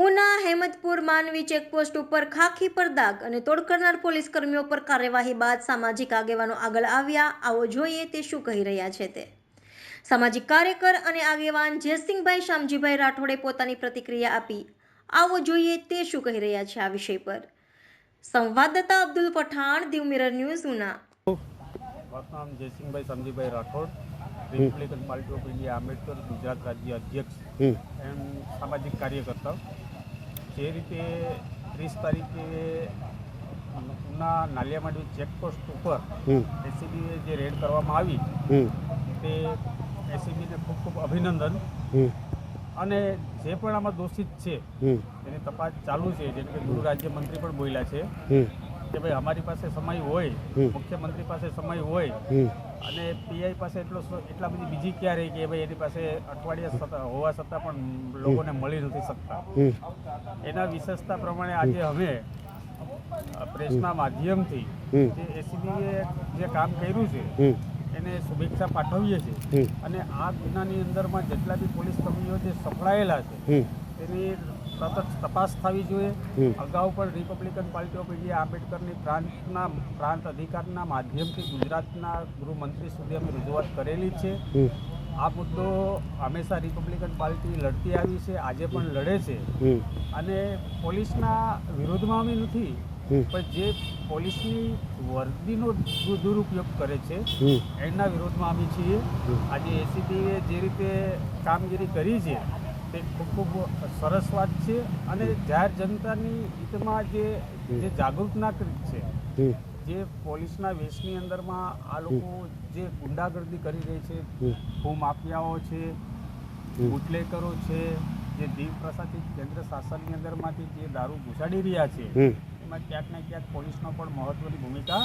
ઉના હેમતપુર માનવી ચેકપોસ્ટ ઉપર ખાખી પર દાગ અને તોડ કરનાર પોલીસ કર્મીઓ પર કાર્યવાહી બાદ સામાજિક આગેવાનો આગળ આવ્યા. આવો જોઈએ તે શું કહી રહ્યા છે તે. સામાજિક કાર્યકર અને આગેવાન જયસિંહભાઈ શામજીભાઈ રાઠોડે પોતાની પ્રતિક્રિયા આપી. આવો જોઈએ તે શું કહી રહ્યા છે આ વિષય પર. સંવાદદાતા અબ્દુલ પઠાણ દીવ મિરર ન્યૂઝ ઉના. મારું નામ Jaysinhbhai Samjibhai Rathod. Republican party of India Ambedkar Gujarat રાજ્ય અધ્યક્ષ. એમ સામાજિક કાર્યકર્તા. જે રીતે ત્રીસ તારીખે ઉના નાલિયામાંડી ચેકપોસ્ટ ઉપર. એસીબીએ જે રેડ કરવામાં આવી તે એસીબીને ખૂબ ખૂબ અભિનંદન અને જે પણ આમાં દોષિત છે. એની તપાસ ચાલુ છે જેમ કે ગૃહ રાજ્યમંત્રી પણ બોલ્યા છે. કે ભાઈ અમારી પાસે સમય હોય મુખ્યમંત્રી પાસે સમય હોય અને પીઆઈ પાસે એટલો એટલા બધી બીજી ક્યારે કે ભાઈ એની પાસે અઠવાડિયા હોવા છતાં પણ લોકોને મળી નથી શકતા. એના વિશેષતા પ્રમાણે આજે હવે પ્રેસના માધ્યમથી જે એસીબીએ જે કામ કર્યું છે એને શુભેચ્છા પાઠવીએ છીએ. અને આ ગુનાની અંદરમાં જેટલા બી પોલીસ કર્મીઓ જે સફળાયેલા છે. તેની સતત તપાસ થવી જોઈએ. અગાઉ પણ રિપબ્લિકન પાર્ટી ઓફ ઇન્ડિયા આંબેડકરની પ્રાંતના પ્રાંત અધિકારના માધ્યમથી ગુજરાતના ગૃહમંત્રી સુધી અમે રજૂઆત કરેલી છે. આ મુદ્દો હંમેશા રિપબ્લિકન પાર્ટી લડતી આવી છે આજે પણ લડે છે. અને પોલીસના વિરોધમાં અમે નથી. પણ જે પોલીસની વર્દીનો દુરુપયોગ કરે છે. એના વિરોધમાં અમે છીએ. આજે એસીબીએ જે રીતે કામગીરી કરી છે તે ખૂબ ખૂબ સરસ વાત છે અને જાહેર જનતાની હિતમાં જે જે જાગૃત નાગરિક છે જે પોલીસના વેશની અંદરમાં આ લોકો જે ગુંડાગર્દી કરી રહી છે ભૂ ભૂમાફિયાઓ છે. બુટલેકરો છે જે દીવ પ્રશાસિત કેન્દ્ર શાસનની અંદરમાંથી જે દારૂ ઘુસાડી રહ્યા છે એમાં ક્યાંક ને ક્યાંક પોલીસનો પણ મહત્વની ભૂમિકા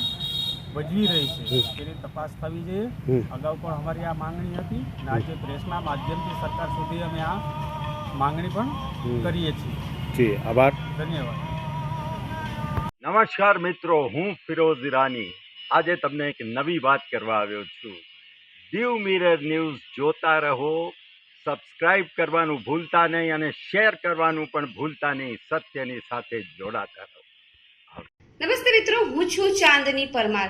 ભજવી રહી છે. તેની તપાસ થવી જોઈએ. અગાઉ પણ અમારી આ માંગણી હતી આજે પ્રેસના માધ્યમથી સરકાર સુધી અમે આ માંગણી પણ કરીએ છીએ. આભાર. ધન્યવાદ. નમસ્કાર મિત્રો હું ફિરોઝ ઈરાની. આજે તમને એક નવી વાત કરવા આવ્યો છું. દીવ મિરર ન્યૂઝ જોતા રહો સબસ્ક્રાઇબ કરવાનું ભૂલતા નહીં અને શેર કરવાનું પણ ભૂલતા નહીં સત્યની સાથે જોડાતા રહો. નમસ્તે મિત્રો હું છું ચાંદની પરમાર.